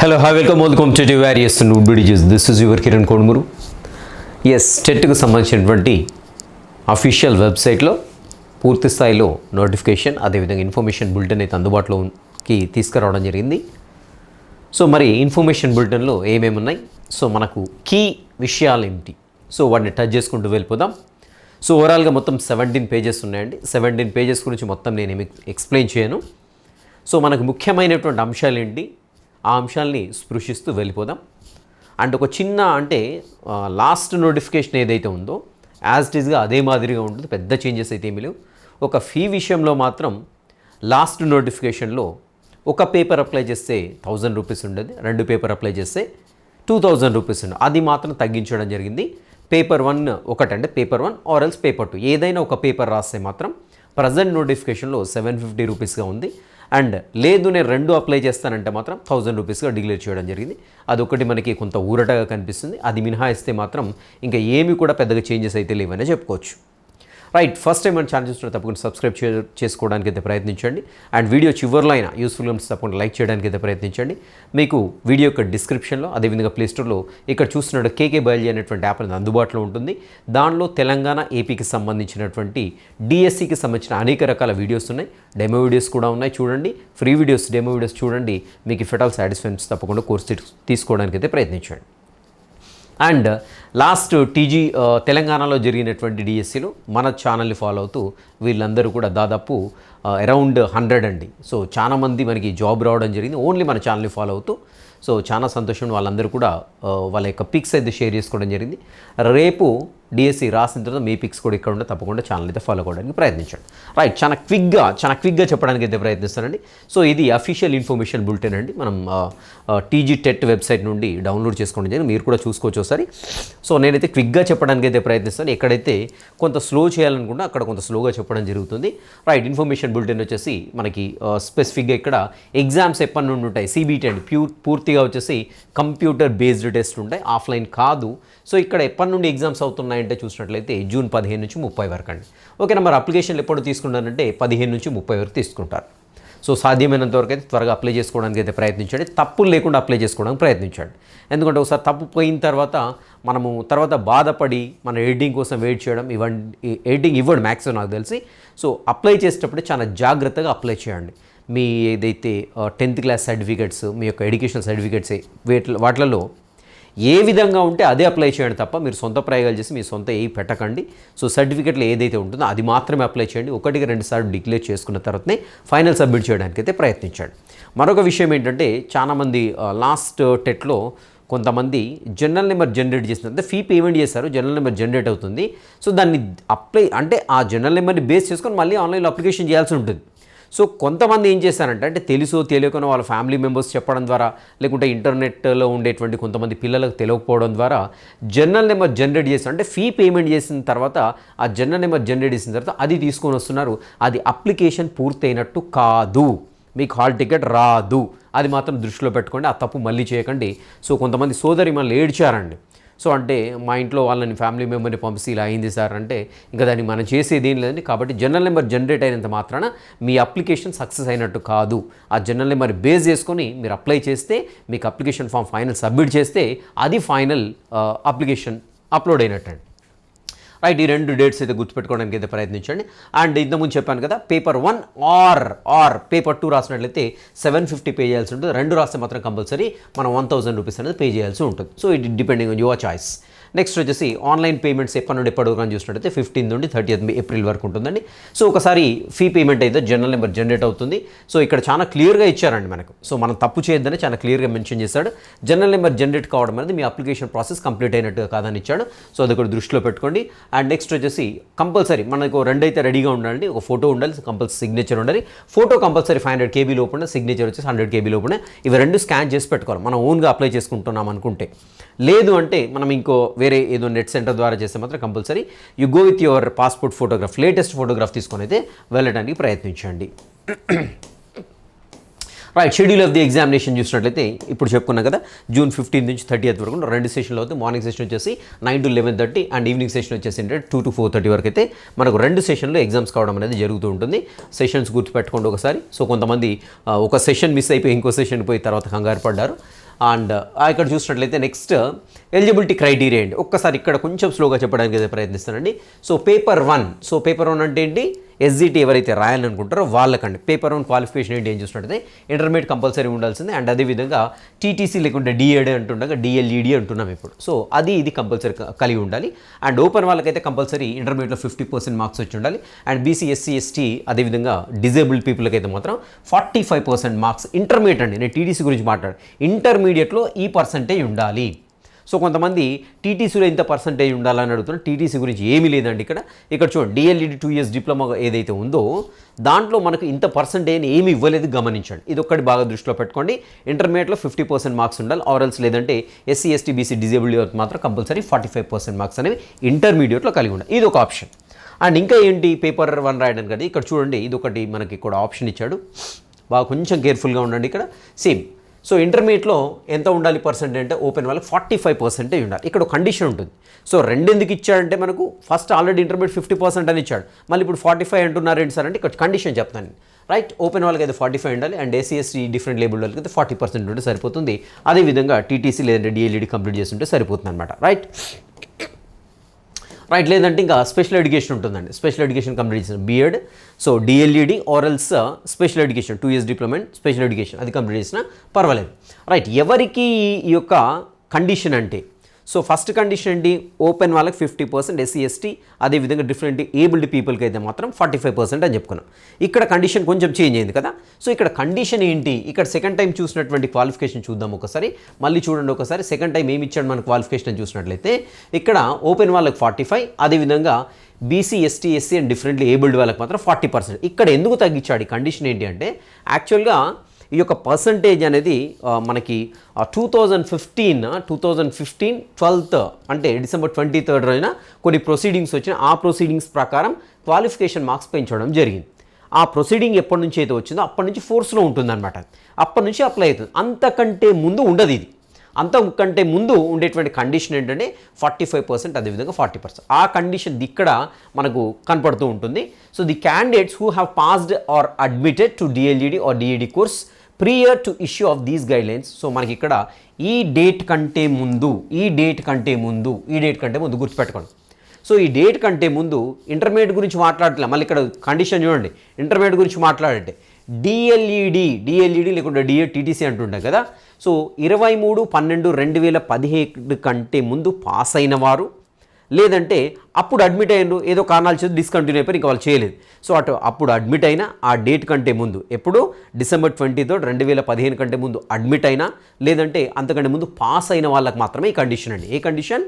Hello hi welcome welcome to various wood bridges this is your Kiran Konamuru S టెట్కు సంబంధించినటువంటి official వెబ్సైట్లో పూర్తి స్థాయిలో notification అదేవిధంగా information bulletin అయితే అందుబాటులోకి తీసుకురావడం జరిగింది. సో మరి ఇన్ఫర్మేషన్ బులెటిన్లో ఏమేమి ఉన్నాయి? సో మనకు కీ విషయాలు ఏమిటి? సో వాటిని టచ్ చేసుకుంటూ వెళ్ళిపోదాం. సో ఓవరాల్గా మొత్తం సెవెంటీన్ పేజెస్ ఉన్నాయండి. సెవెంటీన్ పేజెస్ గురించి మొత్తం నేను ఏమి ఎక్స్ప్లెయిన్ చేయను. సో మనకు ముఖ్యమైనటువంటి అంశాలు ఏంటి? ఆ అంశాలని స్పృశిస్తూ వెళ్ళిపోదాం. అండ్ ఒక చిన్న అంటే లాస్ట్ నోటిఫికేషన్ ఏదైతే ఉందో యాజ్ ఇట్ ఈస్గా అదే మాదిరిగా ఉంటుంది పెద్ద చేంజెస్ అయితే ఏమీ లేవు. ఒక ఫీ విషయంలో మాత్రం లాస్ట్ నోటిఫికేషన్లో ఒక పేపర్ అప్లై చేస్తే థౌజండ్ రూపీస్ ఉండేది రెండు పేపర్ అప్లై చేస్తే టూ థౌజండ్ రూపీస్ ఉండదు. అది మాత్రం తగ్గించడం జరిగింది. పేపర్ వన్ ఒకటంటే paper one or else paper two ఏదైనా ఒక పేపర్ రాస్తే మాత్రం ప్రజెంట్ నోటిఫికేషన్లో సెవెన్ ఫిఫ్టీ రూపీస్గా ఉంది. అండ్ లేదు నేను రెండు అప్లై చేస్తానంటే మాత్రం థౌజండ్ రూపీస్గా డిక్లేర్ చేయడం జరిగింది. అదొకటి మనకి కొంత ఊరటగా కనిపిస్తుంది. అది మినహాయిస్తే మాత్రం ఇంకా ఏమి కూడా పెద్దగా చేంజెస్ అయితే లేవనే చెప్పుకోవచ్చు. రైట్ ఫస్ట్ టైం మన ఛానల్ చూస్తున్న తప్పకుండా సబ్స్క్రైబ్ చేసుకోవడానికి అయితే ప్రయత్నించండి. అండ్ వీడియో చివరిలో అయినా యూస్ఫుల్ గమ్స్ తప్పకుండా లైక్ చేయడానికి అయితే ప్రయత్నించండి. మీకు వీడియో యొక్క డిస్క్రిప్షన్లో అదేవిధంగా ప్లేస్టోర్లో ఇక్కడ చూస్తున్నట్టు కేకే బయల్జీ అనేటువంటి యాప్ అనేది అందుబాటులో ఉంటుంది. దానిలో తెలంగాణ ఏపీకి సంబంధించినటువంటి డిఎస్సికి సంబంధించిన అనేక రకాల వీడియోస్ ఉన్నాయి. డెమో వీడియోస్ కూడా ఉన్నాయి చూడండి. ఫ్రీ వీడియోస్ డెమో వీడియోస్ చూడండి. మీకు ఫెటల్ సాటిస్ఫాక్షన్ తప్పకుండా కోర్స్ తీసుకోవడానికి అయితే ప్రయత్నించండి. అండ్ లాస్ట్ టీజీ తెలంగాణలో జరిగినటువంటి డిఎస్సిలో మన ఛానల్ని ఫాలో అవుతూ వీళ్ళందరూ కూడా దాదాపు అరౌండ్ హండ్రెడ్ అండి. సో చాలా మంది మనకి జాబ్ రావడం జరిగింది. ఓన్లీ మన ఛానల్ని ఫాలో అవుతూ సో చాలా సంతోషం. వాళ్ళందరూ కూడా వాళ్ళ యొక్క పిక్స్ అయితే షేర్ చేసుకోవడం జరిగింది. రేపు డిఎస్సి రాసిన తర్వాత మీ పిక్స్ కూడా ఇక్కడ ఉంటే తప్పకుండా ఛానల్ అయితే ఫాలో అవ్వడానికి ప్రయత్నించండి. రైట్ చాలా క్విక్గా చాలా క్విక్గా చెప్పడానికి అయితే ప్రయత్నిస్తానండి. సో ఇది అఫీషియల్ ఇన్ఫర్మేషన్ బులెటిన్ అండి. మనం టీజీ టెట్ వెబ్సైట్ నుండి డౌన్లోడ్ చేసుకోండి జరిగింది. మీరు కూడా చూసుకోవచ్చు ఒకసారి. సో నేనైతే క్విక్గా చెప్పడానికి అయితే ప్రయత్నిస్తాను. ఎక్కడైతే కొంత స్లో చేయాలనుకుంటే అక్కడ కొంత స్లోగా చెప్పడం జరుగుతుంది. రైట్ ఇన్ఫర్మేషన్ బులెటిన్ వచ్చేసి మనకి స్పెసిఫిక్గా ఇక్కడ ఎగ్జామ్స్ ఎప్పటి నుండి ఉంటాయి? సిబిటీ అండి. ప్యూ పూర్తిగా వచ్చేసి కంప్యూటర్ బేస్డ్ టెస్ట్ ఉంటాయి. ఆఫ్లైన్ కాదు. సో ఇక్కడ ఎప్పటి నుండి ఎగ్జామ్స్ అవుతున్నాయంటే చూసినట్లయితే జూన్ పదిహేను నుంచి ముప్పై వరకు అండి. ఓకేనా మరి అప్లికేషన్లు ఎప్పుడు తీసుకుంటారంటే పదిహేను నుంచి ముప్పై వరకు తీసుకుంటారు. సో సాధ్యమైనంత వరకు అయితే త్వరగా అప్లై చేసుకోవడానికి అయితే ప్రయత్నించండి. తప్పులు లేకుండా అప్లై చేసుకోవడానికి ప్రయత్నించండి. ఎందుకంటే ఒకసారి తప్పు పోయిన తర్వాత మనము తర్వాత బాధపడి మన ఎడిటింగ్ కోసం వెయిట్ చేయడం ఇవ్వండి ఎడిటింగ్ ఇవ్వండి మ్యాక్సిమం నాకు తెలిసి. సో అప్లై చేసేటప్పుడు చాలా జాగ్రత్తగా అప్లై చేయండి. మీ ఏదైతే టెన్త్ క్లాస్ సర్టిఫికేట్స్ మీ యొక్క ఎడ్యుకేషన్ సర్టిఫికేట్స్ వీటి వాటిలలో ఏ విధంగా ఉంటే అదే అప్లై చేయండి తప్ప మీరు సొంత ప్రయోగాలు చేసి మీ సొంత ఏ పెట్టకండి. సో సర్టిఫికెట్లో ఏదైతే ఉంటుందో అది మాత్రమే అప్లై చేయండి. ఒకటికి రెండు సార్లు డిక్లేర్ చేసుకున్న తర్వాతనే ఫైనల్ సబ్మిట్ చేయడానికి అయితే ప్రయత్నించండి. మరొక విషయం ఏంటంటే చాలామంది లాస్ట్ టెట్లో కొంతమంది జనరల్ నెంబర్ జనరేట్ చేసిన అంటే ఫీ పేమెంట్ చేశారు. జనరల్ నెంబర్ జనరేట్ అవుతుంది. సో దాన్ని అప్లై అంటే ఆ జనరల్ నెంబర్ని బేస్ చేసుకొని మళ్ళీ ఆన్లైన్లో అప్లికేషన్ చేయాల్సి ఉంటుంది. సో కొంతమంది ఏం చేస్తారంటే అంటే తెలుసో తెలియకనో వాళ్ళ ఫ్యామిలీ మెంబర్స్ చెప్పడం ద్వారా లేకుంటే ఇంటర్నెట్లో ఉండేటువంటి కొంతమంది పిల్లలకు తెలియకపోవడం ద్వారా జనరల్ నెంబర్ జనరేట్ చేస్తారు అంటే ఫీ పేమెంట్ చేసిన తర్వాత ఆ జనరల్ నెంబర్ జనరేట్ చేసిన తర్వాత అది తీసుకొని వస్తున్నారు. అది అప్లికేషన్ పూర్తయినట్టు కాదు. మీకు హాల్ టికెట్ రాదు. అది మాత్రం దృష్టిలో పెట్టుకోండి ఆ తప్పు మళ్ళీ చేయకండి. సో కొంతమంది సోదరి మనల్ని ఏడ్చారండి. సో అంటే మా ఇంట్లో వాళ్ళని ఫ్యామిలీ మెంబర్ని పంపిస్తే ఇలా అయింది సార్ అంటే ఇంకా దాన్ని మనం చేసేది ఏం లేదండి. కాబట్టి జనరల్ నెంబర్ జనరేట్ అయినంత మాత్రాన మీ అప్లికేషన్ సక్సెస్ అయినట్టు కాదు. ఆ జనరల్ నెంబర్ బేస్ చేసుకొని మీరు అప్లై చేస్తే మీకు అప్లికేషన్ ఫామ్ ఫైనల్ సబ్మిట్ చేస్తే అది ఫైనల్ అప్లికేషన్ అప్లోడ్ అయినట్టండి. రైట్ ఈ రెండు డేట్స్ అయితే గుర్తుపెట్టుకోవడానికి అయితే ప్రయత్నించండి. అండ్ ఇంతకుముందు చెప్పాను కదా paper one or or paper two రాసినట్లయితే seven fifty pay చేయాల్సి ఉంటుంది. రెండు రాస్తే మాత్రం కంపల్సరీ మనం వన్ థౌసండ్ రూపీస్ అనేది పే చేయాల్సి ఉంటుంది. So it depending on your choice next వచ్చేసి ఆన్లైన్ పేమెంట్స్ ఎప్పటి నుండి ఎప్పటి వరకు అని చూసినట్టయితే ఫిఫ్టీన్ నుండి థర్టీ ఏప్రిల్ వరకు ఉంటుందండి. సో ఒకసారి ఫీ పేమెంట్ అయితే జనరల్ నెంబర్ జనరేట్ అవుతుంది. సో ఇక్కడ చాలా క్లియర్గా ఇచ్చారండి మనకు. సో మనం తప్పు చేయొద్దని చాలా క్లియర్గా మెన్షన్ చేశాడు. జనరల్ నెంబర్ జనరేట్ కావడం అనేది మీ అప్లికేషన్ ప్రాసెస్ కంప్లీట్ అయినట్టుగా కాదని ఇచ్చాడు. సో అది కూడా దృష్టిలో పెట్టుకోండి. అండ్ నెక్స్ట్ వచ్చేసి కంపల్సరీ మనకు రెండు అయితే రెడీగా ఉండాలి ఒక ఫోటో ఉండాలి కంపల్సరీ సిగ్నేచర్ ఉండాలి. Photo compulsory five hundred KB లోపల సిగ్నేచర్ వచ్చేసి హండ్రెడ్ కేబీ లోపల. ఇవి రెండు స్కాన్ చేసి పెట్టుకోవాలి. మనం ఓన్గా అప్లై చేసుకుంటున్నాం అనుకుంటే. లేదు అంటే మనం ఇంకో వేరే ఏదో నెట్ సెంటర్ ద్వారా చేస్తే మాత్రం compulsory you go with your passport photograph latest photograph తీసుకొని అయితే వెళ్ళడానికి ప్రయత్నించండి. Right schedule of the examination చూసినట్లయితే ఇప్పుడు చెప్పుకున్నాం కదా జూన్ ఫిఫ్టీన్ నుంచి థర్టీ వరకు రెండు సెషన్లు అవుతాయి. మార్నింగ్ సెషన్ వచ్చేసి nine to eleven thirty and evening session వచ్చేసి ఏంటంటే టూ టు ఫోర్ థర్టీ వరకు అయితే మనకు రెండు సెషన్లో ఎగ్జామ్స్ కావడం అనేది జరుగుతూ ఉంటుంది. సెషన్స్ గుర్తుపెట్టుకోండి ఒకసారి. సో కొంతమంది ఒక సెషన్ మిస్ అయిపోయి ఇంకో సెషన్ పోయి తర్వాత కంగారు పడ్డారు. అండ్ ఇక్కడ చూసినట్లయితే నెక్స్ట్ ఎలిజిబిలిటీ క్రైటీరియా అండి. ఒక్కసారి ఇక్కడ కొంచెం స్లోగా చెప్పడానికి అయితే ప్రయత్నిస్తానండి. So paper one so paper one అంటే ఏంటి? ఎస్జిటి ఎవరైతే రాయాలనుకుంటారో వాళ్ళకండి. పేపర్ వన్ క్వాలిఫికేషన్ ఏంటి ఏం చూసినట్టయితే ఇంటర్మీడియట్ కంపల్సరీ ఉండాల్సిందే. అండ్ అదేవిధంగా టీటీసీ లేకుంటే డిఏడి అంటుండగా డిఎల్ఈడి అంటున్నాం ఇప్పుడు. సో అది ఇది కంపల్సరీ కలిగి ఉండాలి. అండ్ ఓపెన్ వాళ్ళకైతే కంపల్సరీ ఇంటర్మీడియట్లో ఫిఫ్టీ పర్సెంట్ మార్క్స్ వచ్చి ఉండాలి. అండ్ బీసీ ఎస్సీ ఎస్టీ అదేవిధంగా డిజేబుల్డ్ పీపుల్కి అయితే మాత్రం forty five percent marks intermediate అండి. నేను టీటీసీ గురించి మాట్లాడు ఇంటర్మీడియట్లో ఈ పర్సంటేజ్ ఉండాలి. సో కొంతమంది టీటీసీలో ఎంత పర్సంటేజ్ ఉండాలని అడుగుతున్నారు. టీటీసీ గురించి ఏమీ లేదండి ఇక్కడ. ఇక్కడ చూడండి డిఎల్ఈడి టూ ఇయర్స్ డిప్లొమా ఏదైతే ఉందో దాంట్లో మనకు ఇంత పర్సంటేజ్ ఏమి ఇవ్వలేదు గమనించండి. ఇది ఒక్కటి బాగా దృష్టిలో పెట్టుకోండి. ఇంటర్మీడియట్లో ఫిఫ్టీ పర్సెంట్ మార్క్స్ ఉండాలి. ఆరల్స్ లేదంటే ఎస్సీ ఎస్టీ బీసీ డిజేబుల్డ్ మాత్రం compulsory forty five percent marks అనేవి ఇంటర్మీడియట్లో కలిగి ఉండాలి. ఇది ఒక ఆప్షన్ అండ్ ఇంకా ఏంటి? పేపర్ వన్ రాయడానికి కదా. ఇక్కడ చూడండి ఇది ఒకటి మనకి ఇక్కడ ఆప్షన్ ఇచ్చాడు. బాగా కొంచెం కేర్ఫుల్గా ఉండండి ఇక్కడ. సేమ్ సో ఇంటర్మీడియట్లో ఎంత ఉండాలి పర్సెంట్ అంటే ఓపెన్ వాళ్ళకి ఫార్టీ ఫైవ్ పర్సెంటేజ్ ఉండాలి. ఇక్కడ కండిషన్ ఉంటుంది. సో రెండు ఎందుకు ఇచ్చాడంటే మనకు first already intermediate fifty percent అని ఇచ్చాడు. మళ్ళీ ఇప్పుడు ఫార్టీ ఫైవ్ అంటున్నారు ఏంటి సార్ అంటే ఇక్కడ కండిషన్ చెప్తాను. రైట్ ఓపెన్ వాళ్ళకి అయితే ఫార్టీ ఫైవ్ ఉండాలి అండ్ ఏసీఎస్సీ డిఫరెంట్ లేబుల్ వాళ్ళకి అయితే ఫార్టీ పర్సెంట్ ఉంటే సరిపోతుంది. అదేవిధంగా టీటీసీ లేదంటే డిఎల్ఈడి కంప్లీట్ చేస్తుంటే సరిపోతుంది అనమాట రైట్? రైట్ లేదంటే ఇంకా స్పెషల్ ఎడ్యుకేషన్ ఉంటుందండి. స్పెషల్ ఎడ్యుకేషన్ కంప్లీట్ చేసిన BEd so DLEd or else special education two years diploma special education అది కంప్లీట్ చేసినా పర్వాలేదు. రైట్ ఎవరికి ఈ యొక్క కండిషన్ అంటే సో ఫస్ట్ కండిషన్ ఏంటి? ఓపెన్ వాళ్ళకి ఫిఫ్టీ పర్సెంట్ ఎస్సీ ఎస్టీ అదేవిధంగా డిఫరెంట్ ఏబుల్డ్ పీపుల్కి అయితే మాత్రం ఫార్టీ ఫైవ్ పర్సెంట్ అని చెప్పుకున్నాం. ఇక్కడ కండిషన్ కొంచెం చేంజ్ అయింది కదా? సో ఇక్కడ కండిషన్ ఏంటి? ఇక్కడ సెకండ్ టైం చూసినటువంటి క్వాలిఫికేషన్ చూద్దాం ఒకసారి. మళ్ళీ చూడండి ఒకసారి. సెకండ్ టైం ఏమి ఇచ్చాడు మన క్వాలిఫికేషన్ చూసినట్లయితే ఇక్కడ ఓపెన్ వాళ్ళకి ఫార్టీ ఫైవ్ అదేవిధంగా BC ST SC and differently abled వాళ్ళకి మాత్రం ఫార్టీ పర్సెంట్ ఇక్కడ ఎందుకు తగ్గించాడు? ఈ కండిషన్ ఏంటి అంటే యాక్చువల్గా ఈ యొక్క పర్సంటేజ్ అనేది మనకి two thousand fifteen two thousand fifteen twelfth అంటే డిసెంబర్ ట్వంటీ థర్డ్ రోజున కొన్ని ప్రొసీడింగ్స్ వచ్చిన ఆ ప్రొసీడింగ్స్ ప్రకారం క్వాలిఫికేషన్ మార్క్స్ పెంచడం జరిగింది. ఆ ప్రొసీడింగ్ ఎప్పటి నుంచి అయితే వచ్చిందో అప్పటి నుంచి ఫోర్స్లో ఉంటుందన్నమాట. అప్పటి నుంచి అప్లై అవుతుంది. అంతకంటే ముందు ఉండదు ఇది. అంతకంటే ముందు ఉండేటువంటి కండిషన్ ఏంటంటే ఫార్టీ ఫైవ్ పర్సెంట్ అదేవిధంగా ఫార్టీ పర్సెంట్ ఆ కండిషన్ ఇక్కడ మనకు కనపడుతూ ఉంటుంది. So the candidates who have passed or admitted to DLEd or DEd course prior to issue of these guidelines so మనకి ఇక్కడ ఈ డేట్ కంటే ముందు ఈ డేట్ కంటే ముందు ఈ డేట్ కంటే ముందు గుర్తుపెట్టుకోండి. సో ఈ డేట్ కంటే ముందు ఇంటర్మీడియట్ గురించి మాట్లాడట్లే మళ్ళీ ఇక్కడ కండిషన్ చూడండి. ఇంటర్మీడియట్ గురించి మాట్లాడంటే డిఎల్ఈడి డిఎల్ఈడి లేకుంటే డిఏ టీటీసీ అంటుంటాం కదా. సో ఇరవై మూడు పన్నెండు రెండు వేల పదిహేడు కంటే ముందు పాస్ అయిన వారు లేదంటే అప్పుడు అడ్మిట్ అయ్యారు ఏదో కారణాలు చేసి డిస్కంటిన్యూ అయిపోయి ఇంకా వాళ్ళు చేయలేదు. సో అటు అప్పుడు అడ్మిట్ అయినా ఆ డేట్ కంటే ముందు ఎప్పుడు? డిసెంబర్ ట్వంటీ థర్డ్ రెండు వేల పదిహేను కంటే ముందు అడ్మిట్ అయినా లేదంటే అంతకంటే ముందు పాస్ అయిన వాళ్ళకి మాత్రమే ఈ కండిషన్ అండి. ఏ కండిషన్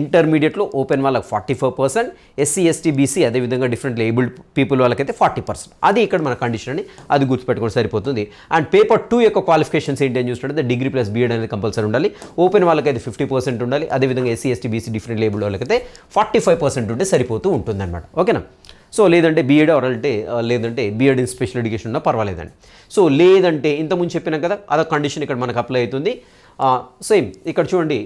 ఇంటర్మీడియట్లో ఓపెన్ వాళ్ళకి forty five percent SC ST BC అదేవిధంగా డిఫరెంట్ లేబుల్డ్ పీపుల్ వాళ్ళకైతే ఫార్టీ పర్సెంట్. అది ఇక్కడ మన కండిషన్ అని అది గుర్తుపెట్టుకొని సరిపోతుంది. అండ్ పేపర్ టూ యొక్క క్వాలిఫికేషన్స్ ఏంటి అని చూసినట్టు డిగ్రీ ప్లస్ బీఎడ్ అనేది కంపల్సరీ ఉండాలి. ఓపెన్ వాళ్ళకైతే ఫిఫ్టీ పర్సెంట్ ఉండాలి. అదేవిధంగా ఎస్సీ ఎస్టీ బీసీ డిఫరెంట్ లేబుల్ వాళ్ళకైతే ఫార్టీ ఫైవ్ పర్సెంట్ ఉంటే సరిపోతూ ఉంటుందన్నమాట. ఓకేనా? సో లేదంటే బీఎడ్ ఆర్ అంటే లేదంటే బీఎడ్ ఇన్ స్పెషల్ ఎడ్యుకేషన్ ఉన్నా పర్వాలేదండి. సో లేదంటే ఇంతకుముందు చెప్పినాం కదా అదొక కండిషన్ ఇక్కడ మనకు అప్లై అవుతుంది. సేమ్ ఇక్కడ చూడండి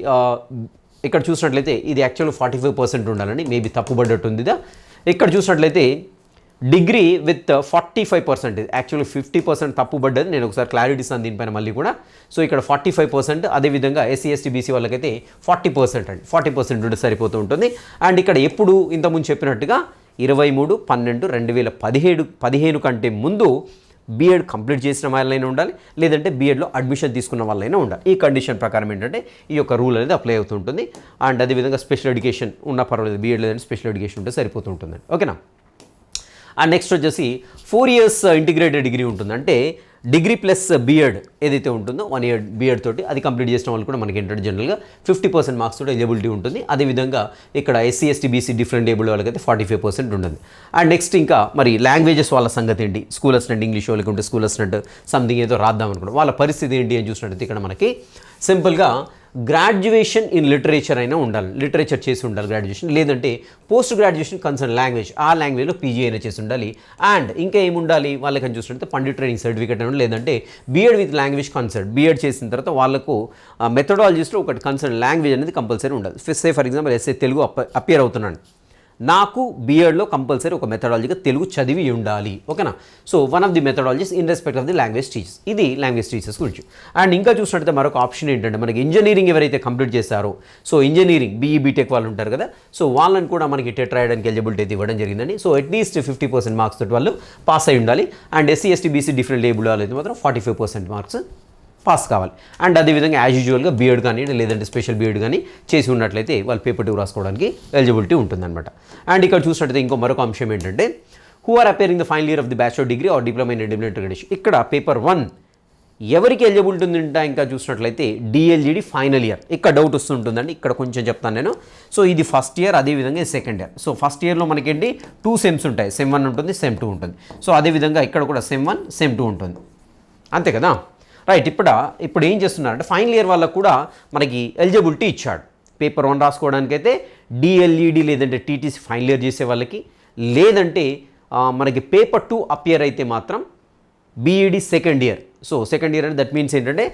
ఇక్కడ చూసినట్లయితే ఇది యాక్చువల్ ఫార్టీ ఫైవ్ పర్సెంట్ ఉండాలని మేబీ తప్పుపడ్డట్టు ఇక్కడ చూసినట్లయితే degree with forty five percent actually fifty percent తప్పుపడ్డది నేను ఒకసారి క్లారిటీ ఇస్తాను దీనిపైన మళ్ళీ కూడా. సో ఇక్కడ ఫార్టీ ఫైవ్ పర్సెంట్ అదేవిధంగా ఎస్సీ ఎస్టీ బీసీ వాళ్ళకైతే ఫార్టీ పర్సెంట్ అండి. ఫార్టీ పర్సెంట్ ఉంటే సరిపోతూ ఉంటుంది. అండ్ ఇక్కడ ఎప్పుడు ఇంతకుముందు చెప్పినట్టుగా ఇరవై మూడు పన్నెండు రెండు వేల పదిహేడు పదిహేను కంటే ముందు బీఎడ్ కంప్లీట్ చేసిన వాళ్ళైనా ఉండాలి లేదంటే బీఎడ్లో అడ్మిషన్ తీసుకున్న వాళ్ళైనా ఉండాలి. ఈ కండిషన్ ప్రకారం ఏంటంటే ఈ యొక్క రూల్ అనేది అప్లై అవుతుంటుంది. అండ్ అదేవిధంగా స్పెషల్ ఎడ్యుకేషన్ ఉన్న పర్వాలేదు బీఎడ్ లేదంటే స్పెషల్ ఎడ్యుకేషన్ ఉంటే సరిపోతుంటుంది ఓకేనా అండ్ నెక్స్ట్ వచ్చేసి ఫోర్ ఇయర్స్ ఇంటిగ్రేటెడ్ డిగ్రీ ఉంటుంది అంటే డిగ్రీ ప్లస్ బీఎడ్ ఏదైతే ఉంటుందో వన్ ఇయర్ బీఎడ్ తోటి అది కంప్లీట్ చేసిన వాళ్ళు కూడా మనకి ఏంటంటే జనరల్గా ఫిఫ్టీ పర్సెంట్ మార్క్స్ తోటి ఎలిజిబిలిటీ ఉంటుంది. అదేవిధంగా ఇక్కడ SC ST BC different able వాళ్ళకైతే ఫార్టీ ఫైవ్ పర్సెంట్ ఉంటుంది. అండ్ నెక్స్ట్ ఇంకా మరి లాంగ్వేజెస్ వాళ్ళ సంగతి ఏంటి? స్కూల్ అసినట్టు ఇంగ్లీష్ వాళ్ళకి ఉంటే స్కూల్ అసినట్టు సంథింగ్ ఏదో రాద్దాం అనుకోండి వాళ్ళ పరిస్థితి ఏంటి అని చూసినట్టయితే ఇక్కడ మనకి సింపుల్గా గ్రాడ్యుయేషన్ ఇన్ లిటరేచర్ అయినా ఉండాలి. లిటరేచర్ చేసి ఉండాలి గ్రాడ్యుయేషన్ లేదంటే పోస్ట్ గ్రాడ్యుయేషన్ కన్సర్న్ లాంగ్వేజ్ ఆ లాంగ్వేజ్లో పీజీ అయినా చేసి ఉండాలి. అండ్ ఇంకా ఏముండాలి వాళ్ళకి అని చూసినట్టు పండిట్ ట్రైనింగ్ సర్టిఫికేట్ అని లేదంటే BEd with language concern BEd చేసిన తర్వాత వాళ్ళకు మెథడాలజీస్లో ఒకటి కన్సర్న్ లాంగ్వేజ్ అనేది కంపల్సరీ ఉండాలి. Say for example SA Telugu up appear అవుతున్నాను. నాకు బీఎడ్లో కంపల్సరీ ఒక మెథడాలజీగా తెలుగు చదివి ఉండాలి. ఓకేనా? So one of the methodologies in respect of the language teachers ఇది లాంగ్వేజ్ టీచర్స్ గురించి. అండ్ ఇంకా చూసినట్టయితే మరొక ఆప్షన్ ఏంటంటే మనకి ఇంజనీరింగ్ ఎవరైతే కంప్లీట్ చేశారో సో ఇంజనీరింగ్ బీఈ బీటెక్ వాళ్ళు ఉంటారు కదా సో వాళ్ళని కూడా మనకి టెట్ రాయడానికి ఎలిజిబిలిటీ అయితే ఇవ్వడం జరిగిందని so at least fifty percent marks తోటి వాళ్ళు పాస్ అయి ఉండాలి. And SC ST BC different label వాళ్ళు అయితే మాత్రం forty five percent marks pass కావాలి. అండ్ అదేవిధంగా యాజ్ యూజువల్గా బీఎడ్ కానీ లేదంటే స్పెషల్ బీఎడ్ కానీ చేసి ఉన్నట్లయితే వాళ్ళు పేపర్ టూ రాసుకోవడానికి ఎలిజిబిలిటీ ఉంటుందన్నమాట. అండ్ ఇక్కడ చూసినట్టయితే ఇంకో మరొక అంశం ఏంటంటే who are appearing the final year of the bachelor degree or diploma in independent education ఇక్కడ పేపర్ వన్ ఎవరికి ఎలిజిబిలిటీ ఉందంటే ఇంకా చూసినట్లయితే డిఎల్జిడి ఫైనల్ ఇయర్ ఇక్కడ డౌట్ వస్తుంటుందండి. ఇక్కడ కొంచెం చెప్తాను నేను. సో ఇది ఫస్ట్ ఇయర్ అదేవిధంగా సెకండ్ ఇయర్ సో ఫస్ట్ ఇయర్లో మనకేంటి? టూ సెమ్స్ ఉంటాయి. సెమ్ వన్ ఉంటుంది సెమ్ టూ ఉంటుంది. సో అదేవిధంగా ఇక్కడ కూడా సెమ్ వన్ సెమ్ టూ ఉంటుంది. అంతే కదా? రైట్ ఇప్పుడు ఇప్పుడు ఏం చేస్తున్నారంటే ఫైనల్ ఇయర్ వాళ్ళకు కూడా మనకి ఎలిజిబిలిటీ ఇచ్చాడు. పేపర్ వన్ రాసుకోవడానికైతే డిఎల్ఈడి లేదంటే టీటీసీ ఫైనల్ ఇయర్ చేసే వాళ్ళకి లేదంటే మనకి పేపర్ టూ అపియర్ అయితే మాత్రం BEd second year so second year అంటే దట్ మీన్స్ ఏంటంటే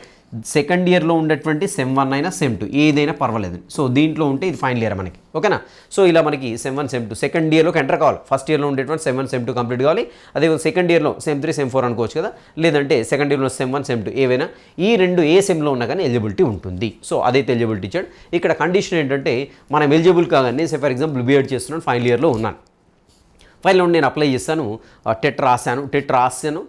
సెకండ్ ఇయర్లో ఉండేటువంటి సెమ్ వన్ అయినా సెమ్ టూ ఏదైనా పర్వాలేదు. సో దీంట్లో ఉంటే ఇది ఫైనల్ ఇయర్ మనకి ఓకేనా? సో ఇలా మనకి sem one sem two second ఇయర్లోకి enter కావాలి. ఫస్ట్ ఇయర్లో ఉండేటువంటి sem one sem two complete కావాలి. అదే సెకండ్ ఇయర్లో సెమ్ త్రీ సెమ్ ఫోర్ అనుకోవచ్చు కదా. లేదంటే సెకండ్ ఇయర్లో సెమ్ వన్ సెమ్ టూ ఏవైనా ఈ రెండు ఏ సెమ్లో ఉన్నా కానీ ఎలిజిబిలిటీ ఉంటుంది. సో అదైతే ఎలిజిబిలిటీ ఇచ్చాడు. ఇక్కడ కండిషన్ ఏంటంటే మనం ఎలిజిబుల్ కాగానే సే ఫర్ ఎగ్జాంపుల్ బీఎడ్ చేస్తున్నాను ఫైనల్ ఇయర్లో ఉన్నాను ఫైనల్ నేను అప్లై చేస్తాను టెట్ రాశాను టెట్ రాశాను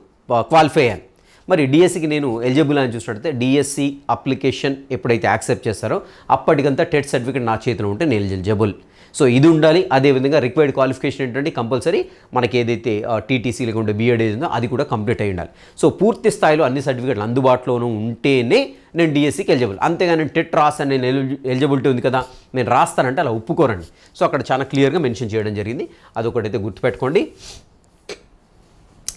క్వాలిఫై అయ్యాను. మరి డిఎస్సికి నేను ఎలిజిబుల్ అని చూసినట్టయితే డిఎస్సి అప్లికేషన్ ఎప్పుడైతే యాక్సెప్ట్ చేస్తారో అప్పటికంతా టెట్ సర్టిఫికేట్ నా చేతిలో ఉంటే నేను ఎలిజిబుల్ సో ఇది ఉండాలి. అదేవిధంగా రిక్వైర్డ్ క్వాలిఫికేషన్ ఏంటంటే కంపల్సరీ మనకి ఏదైతే టీటీసీ లేకుంటే బీఎడ్ ఏదో ఉందో అది కూడా కంప్లీట్ అయి ఉండాలి. సో పూర్తి స్థాయిలో అన్ని సర్టిఫికేట్లు అందుబాటులోనూ ఉంటేనే నేను డిఎస్సికి ఎలిజిబుల్ అంతేగాని టెట్ రాసాను నేను ఎలిజిబిలిటీ ఉంది కదా నేను రాస్తానంటే అలా ఒప్పుకోరండి. సో అక్కడ చాలా క్లియర్గా మెన్షన్ చేయడం జరిగింది. అదొకటైతే గుర్తుపెట్టుకోండి.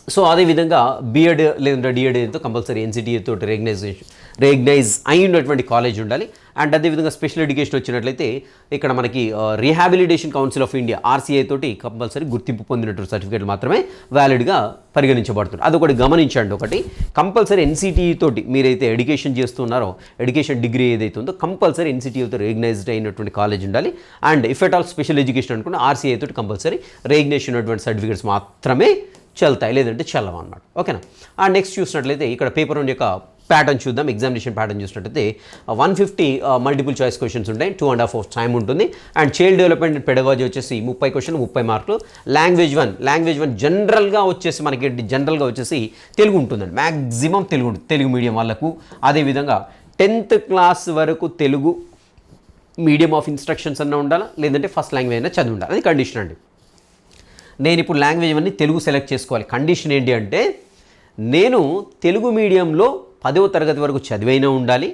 సో అదేవిధంగా బీఎడ్ లేదంటే డిఎడ్ కంపల్సరీ ఎన్సిటిఏ తోటి రికగ్నైజేషన్ రికగ్నైజ్ అయి ఉన్నటువంటి కాలేజ్ ఉండాలి. అండ్ అదేవిధంగా స్పెషల్ ఎడ్యుకేషన్ వచ్చినట్లయితే ఇక్కడ మనకి rehabilitation council of India RCI తోటి కంపల్సరీ గుర్తింపు పొందినటువంటి సర్టిఫికేట్ మాత్రమే వ్యాలిడ్గా పరిగణించబడుతుంది. అది ఒకటి గమనించండి. ఒకటి కంపల్సరీ ఎన్సిటిఈ తోటి మీరైతే ఎడ్యుకేషన్ చేస్తున్నారో ఎడ్యుకేషన్ డిగ్రీ ఏదైతే ఉందో కంపల్సరీ ఎన్సిటిఈతో రికగ్నైజ్డ్ అయినటువంటి కాలేజ్ ఉండాలి. And if at all special education అనుకుంటే ఆర్సీఐ తోటి కంపల్సరీ రికగ్నేషన్ ఉన్నటువంటి సర్టిఫికేట్స్ మాత్రమే చల్లుతాయి లేదంటే చల్లవు అనమాట ఓకేనా? ఆ నెక్స్ట్ చూసినట్లయితే ఇక్కడ పేపర్ వన్ యొక్క ప్యాటర్న్ చూద్దాం ఎగ్జామినేషన్ ప్యాటర్న్ చూసినట్లయితే one fifty multiple choice questions ఉంటాయి two and half of time ఉంటుంది. అండ్ చైల్డ్ డెవలప్మెంట్ పెడగాజీ వచ్చేసి ముప్పై క్వశ్చన్ ముప్పై మార్కులు. లాంగ్వేజ్ వన్ లాంగ్వేజ్ వన్ జనరల్గా వచ్చేసి మనకి జనరల్గా వచ్చేసి తెలుగు ఉంటుందండి. మ్యాక్సిమం తెలుగు ఉంటుంది తెలుగు మీడియం వాళ్ళకు. అదేవిధంగా టెన్త్ క్లాస్ వరకు తెలుగు మీడియం ఆఫ్ ఇన్స్ట్రక్షన్స్ అన్న ఉండాలా? లేదంటే ఫస్ట్ లాంగ్వేజ్ అయినా చదివి ఉండాలి? అది కండిషన్ అండి. నేను ఇప్పుడు లాంగ్వేజ్ అన్నీ తెలుగు సెలెక్ట్ చేసుకోవాలి. కండిషన్ ఏంటి అంటే నేను తెలుగు మీడియంలో పదవ తరగతి వరకు చదివైనా ఉండాలి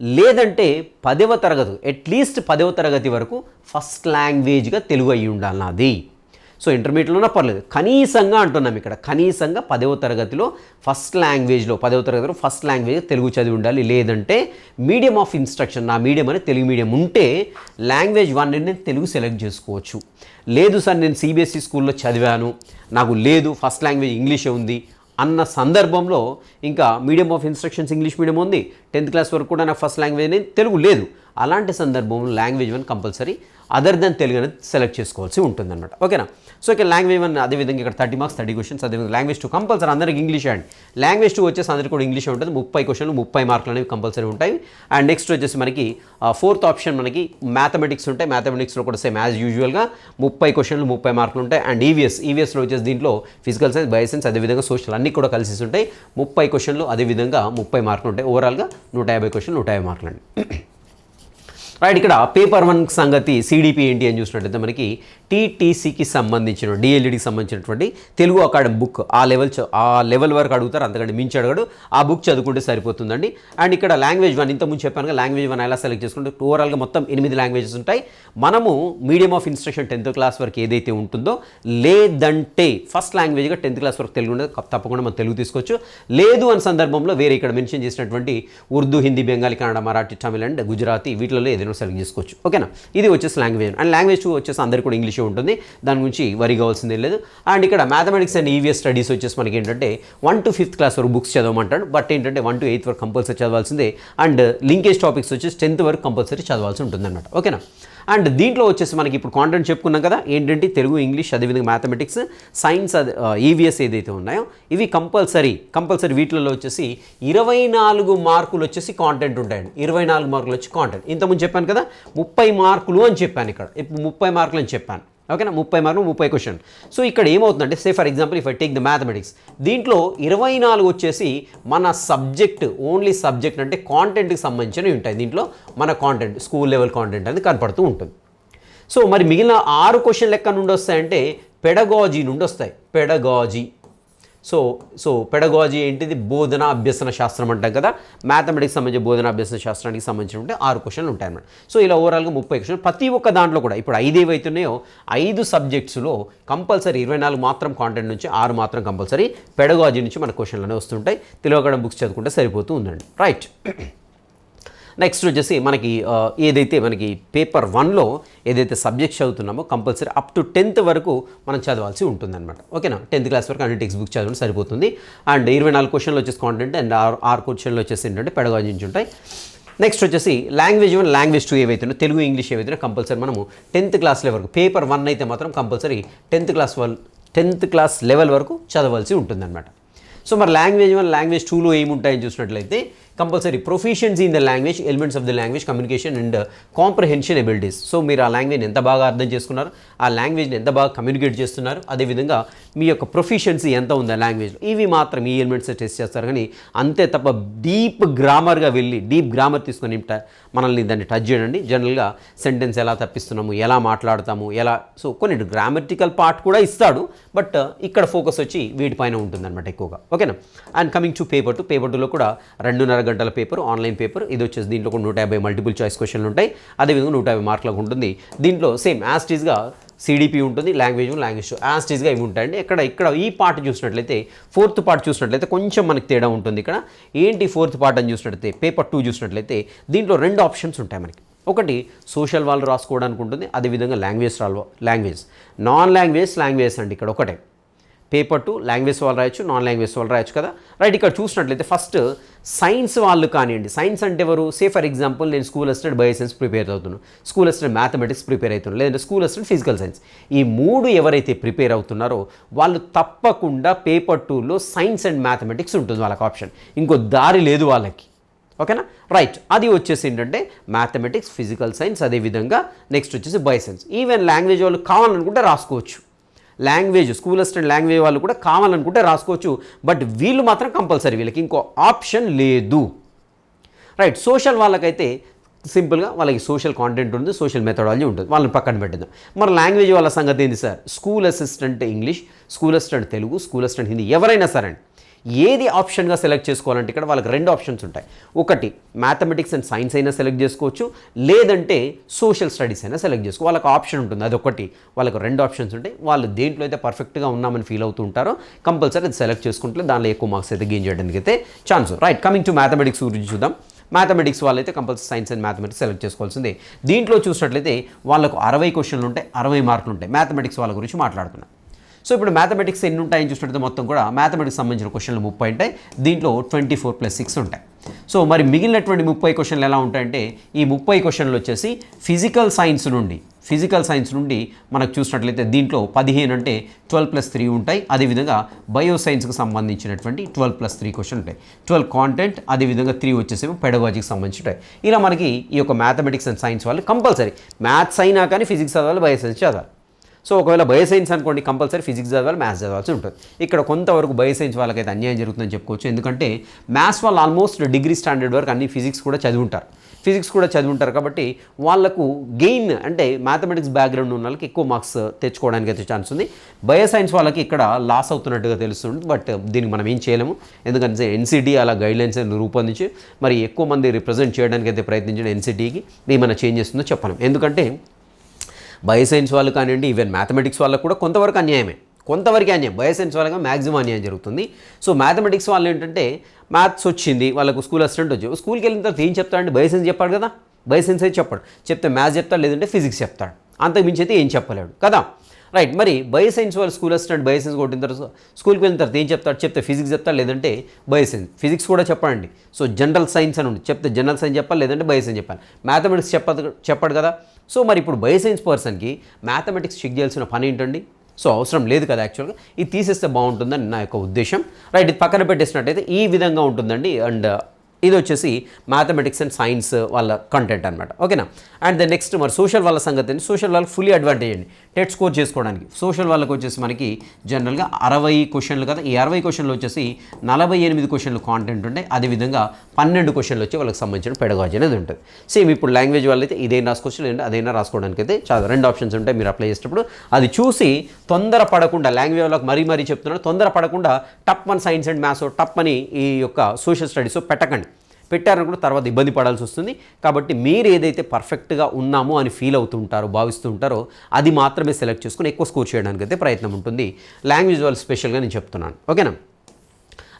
లేదంటే పదవ తరగతి అట్లీస్ట్ పదవ తరగతి వరకు ఫస్ట్ లాంగ్వేజ్గా తెలుగు అయ్యి ఉండాలి నాది. సో ఇంటర్మీడియట్లోనా పర్లేదు. కనీసంగా అంటున్నాం ఇక్కడ కనీసంగా పదవ తరగతిలో ఫస్ట్ లాంగ్వేజ్లో పదవ తరగతిలో ఫస్ట్ లాంగ్వేజ్ తెలుగు చదివి ఉండాలి లేదంటే మీడియం ఆఫ్ ఇన్స్ట్రక్షన్ నా మీడియం అనేది తెలుగు మీడియం ఉంటే లాంగ్వేజ్ వన్ నేను తెలుగు సెలెక్ట్ చేసుకోవచ్చు. లేదు సార్ నేను సిబిఎస్ఈ స్కూల్లో చదివాను. నాకు లేదు ఫస్ట్ లాంగ్వేజ్ ఇంగ్లీషే ఉంది అన్న సందర్భంలో ఇంకా medium of instructions English medium ఉంది. టెన్త్ క్లాస్ వరకు కూడా నాకు ఫస్ట్ లాంగ్వేజ్ అనేది తెలుగు లేదు. అలాంటి సందర్భంలో language one compulsory other than Telugu అనేది సెలెక్ట్ చేసుకోవాల్సి ఉంటుందన్నమాట. ఓకేనా? సో ఓకే లాంగ్వేజ్ వన్ అదేవిధంగా ఇక్కడ థర్టీ మార్క్స్ థర్టీ క్వశ్చన్స్ అదేవిధంగా లాంగ్వేజ్ టూ కంపల్సరీ అందరికి ఇంగ్లీష్ అండి. లాంగ్వేజ్ టూ వచ్చేసి అందరికీ కూడా ఇంగ్లీష్ ఉంటుంది. ముప్పై క్వశ్చన్లు ముప్పై మార్కులు అనేవి కంపల్సరీ ఉంటాయి. అండ్ నెక్స్ట్ వచ్చేసి మనకి ఫోర్త్ ఆప్షన్ మనకి మ్యాథమెటిక్స్ ఉంటాయి. మ్యాథమెటిక్స్లో కూడా సేమ్ యాజ్ యూజువల్గా ముప్పై క్వశ్చన్లు ముప్పై మార్కులు ఉంటాయి. అండ్ ఈవీఎస్ ఈవీఎస్లో వచ్చేసి దీంట్లో ఫిజికల్ సైన్స్ బయో సైన్స్ అదేవిధంగా సోషల్ అన్ని కూడా కలిసి ఉంటాయి. ముప్పై క్వశ్చన్లు అదేవిధంగా ముప్పై మార్కులు ఉంటాయి. ఓవరాల్గా నూట యాభై క్వశ్చన్లు నూట యాభై మార్కులు అండి. రైట్ ఇక్కడ పేపర్ వన్ సంగతి సిడిపి ఏంటి అని చూసినట్లయితే మనకి టీటీసీకి సంబంధించిన డిఎల్ఈడికి సంబంధించినటువంటి తెలుగు అకాడమీ బుక్ ఆ లెవెల్ ఆ లెవెల్ వరకు అడుగుతారు. అంతకంటే మించి అడగడు. ఆ బుక్ చదువుకుంటే సరిపోతుందండి. అండ్ ఇక్కడ లాంగ్వేజ్ వన్ ఇంతకుముందు చెప్పాను లాంగ్వేజ్ వన్ ఎలా సెలెక్ట్ చేసుకుంటే ఓవరాల్గా మొత్తం ఎనిమిది లాంగ్వేజెస్ ఉంటాయి. మనము medium of instruction tenth class వరకు ఏదైతే ఉంటుందో లేదంటే ఫస్ట్ లాంగ్వేజ్గా టెన్త్ క్లాస్ వరకు తెలుగు ఉండదు. తప్పకుండా మనం తెలుగు తీసుకోవచ్చు. లేదు అనే సందర్భంలో వేరే ఇక్కడ మెన్షన్ చేసినటువంటి ఉర్దూ హిందీ బెంగాలీ కన్నడ మరాఠీ తమిళ అండ్ గుజరాతీ వీటిలో ఏదైనా సెలెక్ట్ చేసుకోవచ్చు. ఓకేనా? ఇది వచ్చేసి లాంగ్వేజ్. అండ్ లాంగ్వేజ్ వచ్చేసి అందరికీ కూడా ఇంగ్లీష్ ఉంటుంది. దాని గురించి వరి కావాల్సిందే లేదు. అండ్ ఇక్కడ మ్యాథమెటిక్స్ అండ్ ఈవీఎస్ స్టడీస్ వచ్చేసి మనకి ఏంటంటే వన్ టు ఫిఫ్త్ క్లాస్ వరకు బుక్స్ చదవమంటాడు. బట్ ఏంటంటే వన్ టు ఎయిత్ వరకు కంపల్సరీ చదవాల్సిందే. అండ్ లింకేజ్ టాపిక్స్ వచ్చేసి టెన్త్ వరకు కంపల్సరీ చదవాల్సి ఉంటుంది అనమాట ఓకేనా అండ్ దీంట్లో వచ్చేసి మనకి ఇప్పుడు కాంటెంట్ చెప్పుకున్నాం కదా ఏంటంటే తెలుగు ఇంగ్లీష్ అదేవిధంగా మ్యాథమెటిక్స్ సైన్స్ అది ఈవీఎస్ ఏదైతే ఉన్నాయో ఇవి కంపల్సరీ కంపల్సరీ వీటిలలో వచ్చేసి ఇరవై నాలుగు మార్కులు వచ్చేసి కాంటెంట్ ఉంటాయండి. ఇరవై నాలుగు మార్కులు వచ్చి కాంటెంట్ ఇంతకుముందు చెప్పాను కదా ముప్పై మార్కులు అని చెప్పాను ఇక్కడ. ఇప్పుడు ముప్పై మార్కులు అని చెప్పాను. ఓకేనా? ముప్పై మార్కులు ముప్పై క్వశ్చన్ సో ఇక్కడ ఏమవుతుందంటే say for example if I take the mathematics దీంట్లో ఇరవై నాలుగు వచ్చేసి మన సబ్జెక్ట్ ఓన్లీ సబ్జెక్ట్ అంటే కాంటెంట్కి సంబంధించినవి ఉంటాయి. దీంట్లో మన కాంటెంట్ స్కూల్ లెవెల్ కాంటెంట్ అనేది కనపడుతూ ఉంటుంది. సో మరి మిగిలిన ఆరు క్వశ్చన్లు ఎక్కడ నుండి వస్తాయంటే పెడగాజీ నుండి వస్తాయి. పెడగాజీ సో సో పెడగాజీ ఏంటిది? బోధన అభ్యసన శాస్త్రం అంటాం కదా. మ్యాథమెటిక్స్ సంబంధించిన బోధన అభ్యసన శాస్త్రానికి సంబంధించిన ఆరు క్వశ్చన్లు ఉంటాయి అన్నమాట సో ఇలా ఓవరాల్గా ముప్పై క్వశ్చన్ ప్రతి ఒక్క దాంట్లో కూడా ఇప్పుడు ఐదు ఏవైతున్నాయో ఐదు సబ్జెక్ట్స్లో కంపల్సరీ ఇరవై నాలుగు మాత్రం కాంటెంట్ నుంచి ఆరు మాత్రం కంపల్సరీ పెడగాజీ నుంచి మన క్వశ్చన్లు అనేవి వస్తుంటాయి. తెలియకడం బుక్స్ చదువుకుంటే సరిపోతూ ఉందండి. రైట్ నెక్స్ట్ వచ్చేసి మనకి ఏదైతే మనకి పేపర్ వన్లో ఏదైతే సబ్జెక్ట్ చదువుతున్నామో కంపల్సరీ అప్ టు టెన్త్ వరకు మనం చదవాల్సి ఉంటుందన్నమాట. ఓకేనా టెన్త్ క్లాస్ వరకు అన్ని టెక్స్ట్ బుక్ చదవడం సరిపోతుంది. అండ్ ఇరవై నాలుగు క్వశ్చన్లు వచ్చేసి కాంటెంట్ అండ్ ఆరు ఆరు క్వశ్చన్లు వచ్చేసి ఏంటంటే పెడగాజీ నుంచి ఉంటాయి. నెక్స్ట్ వచ్చేసి లాంగ్వేజ్ వన్ లాంగ్వేజ్ టూ ఏవైతే తెలుగు ఇంగ్లీష్ ఏవైతే కంపల్సరీ మనము టెన్త్ క్లాస్ లెవెల్ వరకు పేపర్ వన్ అయితే మాత్రం కంపల్సరీ టెన్త్ క్లాస్ వల్ టెన్త్ క్లాస్ లెవెల్ వరకు చదవాల్సి ఉంటుందన్నమాట. సో మరి లాంగ్వేజ్ వన్ లాంగ్వేజ్ టూలో ఏముంటాయని చూసినట్లయితే compulsory. Proficiency in the language elements of the language communication and comprehension abilities so మీరు ఆ లాంగ్వేజ్ ఎంత బాగా అర్థం చేసుకున్నారు ఆ లాంగ్వేజ్ని ఎంత బాగా కమ్యూనికేట్ చేస్తున్నారు అదేవిధంగా మీ యొక్క ప్రొఫిషియన్సీ ఎంత ఉంది ఆ లాంగ్వేజ్లో ఇవి మాత్రం ఈ ఎలిమెంట్స్ టెస్ట్ చేస్తారు. కానీ అంతే తప్ప డీప్ గ్రామర్గా వెళ్ళి డీప్ గ్రామర్ తీసుకొని ట- మనల్ని దాన్ని టచ్ చేయండి జనరల్గా సెంటెన్స్ ఎలా తప్పిస్తున్నాము ఎలా మాట్లాడతాము ఎలా సో కొన్ని గ్రామటికల్ పార్ట్ కూడా ఇస్తాడు. బట్ uh, ఇక్కడ ఫోకస్ వచ్చి వీటిపైన ఉంటుందన్నమాట ఎక్కువగా. ఓకేనా and coming to paper two paper టూలో కూడా రెండున్నర గంటల పేపర్ ఆన్లైన్ పేపర్. ఇది వచ్చేసి దీంట్లో కూడా నూట యాభై మల్టిపుల్ చాయిస్ క్వశ్చన్లు ఉంటాయి. అదేవిధంగా నూట యాభై మార్కులకు ఉంటుంది. దీంట్లో సేమ్ యాస్టీస్గా సిడిపి ఉంటుంది లాంగ్వేజ్ లాంగ్వేజ్ యాస్టీస్గా ఇవి ఉంటాయండి. ఇక్కడ ఇక్కడ ఈ పార్ట్ చూసినట్లయితే ఫోర్త్ పార్ట్ చూసినట్లయితే కొంచెం మనకి తేడా ఉంటుంది ఇక్కడ. ఏంటి ఫోర్త్ పార్ట్ అని చూసినట్లయితే పేపర్ టూ చూసినట్లయితే దీంట్లో రెండు ఆప్షన్స్ ఉంటాయి మనకి. ఒకటి సోషల్ వాళ్ళు రాసుకోవడానికి ఉంటుంది. అదేవిధంగా లాంగ్వేజ్ రాల్వ లాంగ్వేజ్ నాన్ లాంగ్వేజ్ లాంగ్వేజ్ అండి ఇక్కడ ఒకటే. పేపర్ టూ లాంగ్వేజ్ వాళ్ళు రాయొచ్చు నాన్ లాంగ్వేజ్ వాళ్ళు రాయొచ్చు కదా. రైట్ ఇక్కడ చూసినట్లయితే ఫస్ట్ సైన్స్ వాళ్ళు కానివ్వండి. సైన్స్ అంటే ఎవరు? సే ఫర్ ఎగ్జాంపుల్ నేను స్కూల్ అసిస్టెంట్ బయోసైన్స్ ప్రిపేర్ అవుతున్నాను స్కూల్ అసిస్టెంట్ మ్యాథమెటిక్స్ ప్రిపేర్ అవుతున్నాను లేదంటే స్కూల్ అసిస్టెంట్ ఫిజికల్ సైన్స్ ఈ మూడు ఎవరైతే ప్రిపేర్ అవుతున్నారో వాళ్ళు తప్పకుండా పేపర్ టూలో సైన్స్ అండ్ మ్యాథమెటిక్స్ ఉంటుంది వాళ్ళకి ఆప్షన్ ఇంకో దారి లేదు వాళ్ళకి. ఓకేనా రైట్ అది వచ్చేసి ఏంటంటే మ్యాథమెటిక్స్ ఫిజికల్ సైన్స్ అదేవిధంగా నెక్స్ట్ వచ్చేసి బయోసైన్స్ ఈవెన్ లాంగ్వేజ్ వాళ్ళు కావాలనుకుంటే రాసుకోవచ్చు. లాంగ్వేజ్ స్కూల్ అసిస్టెంట్ లాంగ్వేజ్ వాళ్ళు కూడా కావాలనుకుంటే రాసుకోవచ్చు. బట్ వీళ్ళు మాత్రం కంపల్సరీ వీళ్ళకి ఇంకో ఆప్షన్ లేదు. రైట్ సోషల్ వాళ్ళకైతే సింపుల్గా వాళ్ళకి సోషల్ కాంటెంట్ ఉంటుంది సోషల్ మెథడాలజీ ఉంటుంది. వాళ్ళని పక్కన పెట్టిందాం మరి లాంగ్వేజ్ వాళ్ళ సంగతి ఏంది sir? School assistant English school assistant Telugu school assistant Hindi ఎవరైనా సరే అండి. ఏది ఆప్షన్గా సెలెక్ట్ చేసుకోవాలంటే ఇక్కడ వాళ్ళకి రెండు ఆప్షన్స్ ఉంటాయి. ఒకటి మ్యాథమెటిక్స్ అండ్ సైన్స్ అయినా సెలెక్ట్ చేసుకోవచ్చు. లేదంటే సోషల్ స్టడీస్ అయినా సెలెక్ట్ చేసుకో వాళ్ళకి ఆప్షన్ ఉంటుంది. అదొకటి. వాళ్ళకి రెండు ఆప్షన్స్ ఉంటాయి. వాళ్ళు దేంట్లో అయితే పర్ఫెక్ట్గా ఉన్నామని ఫీల్ అవుతూ ఉంటారో కంపల్సరీ అది సెలెక్ట్ చేసుకుంటే దానిలో ఎక్కువ మార్క్స్ అయితే గెయిన్ చేయడానికి అయితే chance right coming to mathematics గురించి చూద్దాం. మ్యాథమెటిక్స్ వాళ్ళైతే compulsory science and mathematics select చేసుకోవాల్సిందే. దీంట్లో చూసినట్లయితే వాళ్ళకు అరవై క్వశ్చన్లు ఉంటాయి అరవై మార్కులు ఉంటాయి. మ్యాథమెటిక్స్ వాళ్ళ గురించి మాట్లాడుతున్నాను సో ఇప్పుడు మ్యాథమెటిక్స్ ఎన్ని ఉంటాయని చూసినట్లయితే మొత్తం కూడా మ్యాథమెటిక్స్ సంబంధించిన క్వశ్చన్లు ముప్పై ఉంటాయి. దీంట్లో ట్వంటీ ఫోర్ ప్లస్ సిక్స్ ఉంటాయి. సో మరి మిగిలినటువంటి ముప్పై క్వశ్చన్లు ఎలా ఉంటాయంటే ఈ ముప్పై క్వశ్చన్లు వచ్చేసి ఫిజికల్ సైన్స్ నుండి ఫిజికల్ సైన్స్ నుండి మనకు చూసినట్లయితే దీంట్లో పదిహేను అంటే ట్వెల్వ్ ప్లస్ త్రీ ఉంటాయి. అదేవిధంగా బయో సైన్స్కి సంబంధించినటువంటి ట్వెల్వ్ ప్లస్ త్రీ క్వశ్చన్ ఉంటాయి. ట్వెల్వ్ కాంటెంట్ అదేవిధంగా త్రీ వచ్చేసేమో పెడగాజీకి సంబంధించి ఉంటాయి. ఇలా మనకి ఈ యొక్క మ్యాథమెటిక్స్ అండ్ సైన్స్ వాళ్ళు కంపల్సరీ మ్యాథ్స్ అయినా కానీ ఫిజిక్స్ చదవాలి బయో సైన్స్ చదవాలి. సో ఒకవేళ బయో సైన్స్ అనుకోండి కంపల్సరీ ఫిజిక్స్ చదవాలి మ్యాథ్స్ చదవాల్సి ఉంటుంది. ఇక్కడ కొంతవరకు బయో సైన్స్ వాళ్ళకైతే అన్యాయం జరుగుతుందని చెప్పుకోవచ్చు. ఎందుకంటే మ్యాథ్స్ వాళ్ళు ఆల్మోస్ట్ డిగ్రీ స్టాండర్డ్ వరకు అన్ని ఫిజిక్స్ కూడా చదివి ఉంటారు ఫిజిక్స్ కూడా చదివి ఉంటారు కాబట్టి వాళ్ళకు గెయిన్ అంటే మ్యాథమెటిక్స్ బ్యాక్గ్రౌండ్ ఉన్న వాళ్ళకి ఎక్కువ మార్క్స్ తెచ్చుకోవడానికి అయితే ఛాన్స్ ఉంది. బయో సైన్స్ వాళ్ళకి ఇక్కడ లాస్ అవుతున్నట్టుగా తెలుస్తుంది. బట్ దీనికి మనం ఏం చేయలేము. ఎందుకంటే ఎన్సిటీ అలా గైడ్లైన్స్ రూపొందించి మరి ఎక్కువ మంది రిప్రజెంట్ చేయడానికి అయితే ప్రయత్నించిన ఎన్సిటీకి ఏమైనా చేంజ్ చేస్తుందో చెప్పలేము. ఎందుకంటే బయోసైన్స్ వాళ్ళు కానివ్వండి ఈవెన్ మ్యాథమెటిక్స్ వాళ్ళకు కూడా కొంతవరకు అన్యాయమే. కొంతవరకు అన్యాయం. బయోసైన్స్ వాళ్ళగా మ్యాక్సిమం అన్యాయం జరుగుతుంది. సో మ్యాథమెటిక్స్ వాళ్ళు ఏంటంటే మ్యాథ్స్ వచ్చింది వాళ్ళకు స్కూల్ అసిస్టెంట్ వచ్చి స్కూల్కి వెళ్ళిన తర్వాత ఏం చెప్తాడంటే బయోసైన్స్ చెప్పాడు కదా? బయోసైన్స్ అయితే చెప్పాడు. చెప్తే మ్యాథ్స్ చెప్తాడు లేదంటే ఫిజిక్స్ చెప్తాడు. అంతకు మించి అయితే ఏం చెప్పలేడు. కదా? రైట్ మరి బయోసైన్స్ వాళ్ళు స్కూల్ వస్తున్నాడు బయోసైన్స్ కొట్టిన తర్వాత స్కూల్కి వెళ్ళిన తర్వాత ఏం చెప్తాడు? చెప్తే ఫిజిక్స్ చెప్తాడు లేదంటే బయోసైన్స్ ఫిజిక్స్ కూడా చెప్పండి సో జనరల్ సైన్స్ అని ఉంది. చెప్తే జనరల్ సైన్స్ చెప్పాలి లేదంటే బయోసైన్స్ చెప్పాలి. మ్యాథమెటిక్స్ చెప్పదు చెప్పాడు కదా. సో మరి ఇప్పుడు బయోసైన్స్ పర్సన్కి మ్యాథమెటిక్స్ చెక్ చేయాల్సిన పని ఏంటండి? సో అవసరం లేదు కదా యాక్చువల్గా ఇది తీసేస్తే బాగుంటుందని నా యొక్క ఉద్దేశం. రైట్ ఇది పక్కన పెట్టేసినట్టయితే ఈ విధంగా ఉంటుందండి. అండ్ uh, ఇది వచ్చేసి మ్యాథమెటిక్స్ అండ్ సైన్స్ వాళ్ళ కంటెంట్ అనమాట ఓకేనా అండ్ ద నెక్స్ట్ మరి సోషల్ వాళ్ళ సంగతి సోషల్ వాళ్ళకి ఫుల్లీ అడ్వాంటేజ్ అండి. టెట్ స్కోర్ చేసుకోవడానికి సోషల్ వాళ్ళకి వచ్చేసి మనకి జనరల్గా అరవై క్వశ్చన్లు కదా ఈ అరవై క్వశ్చన్లు వచ్చేసి నలభై ఎనిమిది క్వశ్చన్లు కాంటెంట్ ఉంటాయి అదేవిధంగా పన్నెండు క్వశ్చన్లు వచ్చి వాళ్ళకి సంబంధించిన పెడగాజీ అనేది ఉంటుంది. సేమ్ ఇప్పుడు లాంగ్వేజ్ వాళ్ళైతే ఇదేం రాసుకోవచ్చు లేదంటే అదైనా రాసుకోవడానికి అయితే చాలా. రెండు ఆప్షన్స్ ఉంటాయి మీరు అప్లై చేసేటప్పుడు. అది చూసి తొందర పడకుండా లాంగ్వేజ్ వాళ్ళకి మరీ మరీ చెప్తున్నాడు తొందర పడకుండా టప్ వన్ సైన్స్ అండ్ మ్యాథ్స్ టప్ అని ఈ యొక్క సోషల్ స్టడీస్ పెట్టకండి. పెట్టారనుకుంటే తర్వాత ఇబ్బంది పడాల్సి వస్తుంది. కాబట్టి మీరు ఏదైతే పర్ఫెక్ట్గా ఉన్నామో అని ఫీల్ అవుతుంటారో భావిస్తూ ఉంటారో అది మాత్రమే సెలెక్ట్ చేసుకుని ఎక్కువ స్కోర్ చేయడానికి అయితే ప్రయత్నం ఉంటుంది. లాంగ్వేజ్ వాళ్ళు స్పెషల్గా నేను చెప్తున్నాను. ఓకేనా?